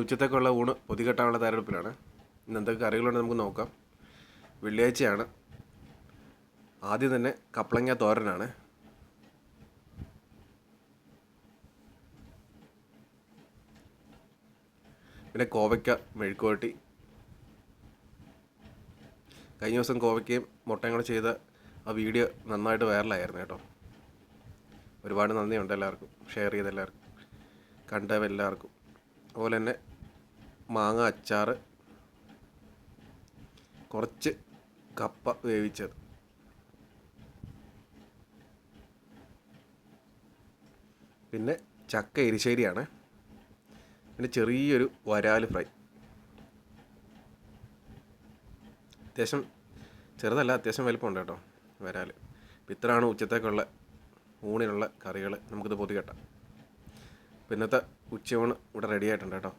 ഉച്ചത്തേക്കുള്ള ഊണ് പൊതികെട്ടാനുള്ള തയ്യാറെടുപ്പിലാണ്. ഇന്ന് എന്തൊക്കെ കറികളുണ്ട് നമുക്ക് നോക്കാം. വെള്ളിയാഴ്ചയാണ്. ആദ്യം തന്നെ കപ്പളങ്ങ തോരനാണ്. പിന്നെ കോവയ്ക്ക മെഴുക്കുവരട്ടി കഴിഞ്ഞ ദിവസം കോവയ്ക്കയും മുട്ടയും കൂടെ ചെയ്ത ആ വീഡിയോ നന്നായിട്ട് വൈറലായിരുന്നു കേട്ടോ. ഒരുപാട് നന്ദിയുണ്ട് എല്ലാവർക്കും. ഷെയർ ചെയ്ത എല്ലാവർക്കും. കണ്ട എല്ലാവർക്കും. അതുപോലെ തന്നെ മാങ്ങ അച്ചാറ് കുറച്ച് കപ്പ വേവിച്ചത്. പിന്നെ ചക്ക എരിശ്ശേരിയാണ്. പിന്നെ ചെറിയൊരു വരാൽ ഫ്രൈ. അത്യാവശ്യം ചെറുതല്ല അത്യാവശ്യം വലിപ്പമുണ്ട് കേട്ടോ വരാൽ ഇത്രയാണ് ഉച്ചത്തേക്കുള്ള ഊണിനുള്ള കറികൾ നമുക്കിത് പൊതി കെട്ടാം പിന്നത്തെ ഉച്ചയൂണ് ഇവിടെ റെഡി ആയിട്ടുണ്ട് കേട്ടോ.